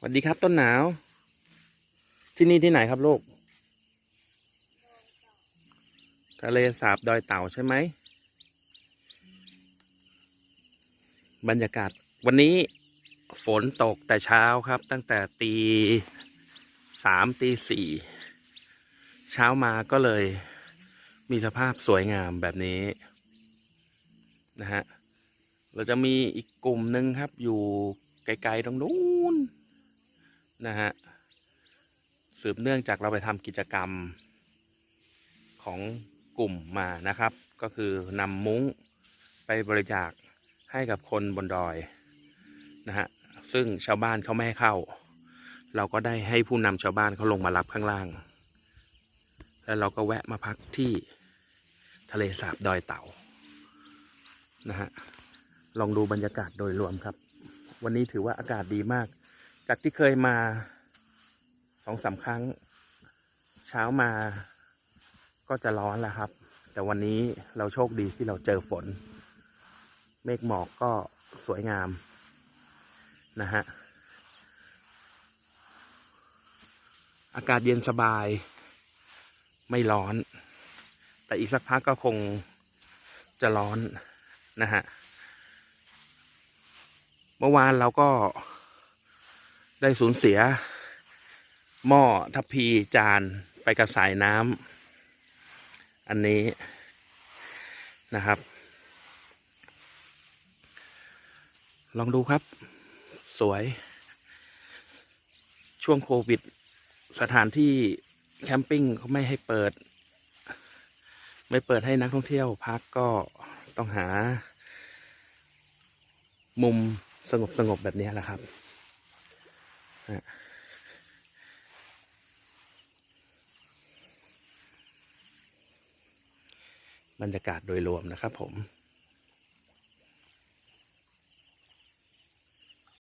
สวัสดีครับต้นหนาว ที่นี่ที่ไหนครับลูกทะเลสาบดอยเต่าใช่ไหม บรรยากาศวันนี้ฝนตกแต่เช้าครับ ตั้งแต่ตีสามตีสี่เช้ามาก็เลยมีสภาพสวยงามแบบนี้นะฮะ เราจะมีอีกกลุ่มหนึ่งครับ อยู่ไกลๆตรงนู้น นะฮะสืบเนื่องจากเราไปทำกิจกรรมของกลุ่มมานะครับ ก็คือนำมุ้งไปบริจาคให้กับคนบนดอยนะฮะซึ่งชาวบ้านเขาไม่ให้เข้า เราก็ได้ให้ผู้นำชาวบ้านเขาลงมารับข้างล่าง แล้วเราก็แวะมาพักที่ทะเลสาบดอยเต่านะฮะลองดูบรรยากาศโดยรวมครับ วันนี้ถือว่าอากาศดีมาก จากที่เคยมาสองสามครั้ง เช้ามาก็จะร้อนแล้วครับ แต่วันนี้เราโชคดีที่เราเจอฝน เมฆหมอกก็สวยงามนะฮะอากาศเย็นสบาย ไม่ร้อน แต่อีกสักพักก็คงจะร้อนนะฮะ เมื่อวานเราก็ ได้สูญเสีย หม้อทัพพีจานไปกระสายน้ำอันนี้นะครับ ลองดูครับ สวย ช่วงโควิด สถานที่แคมปิ้งเขาไม่ให้เปิด ไม่เปิดให้นักท่องเที่ยวพักก็ต้องหา มุมสงบสงบๆแบบนี้แหละครับ บรรยากาศโดยรวมนะครับผม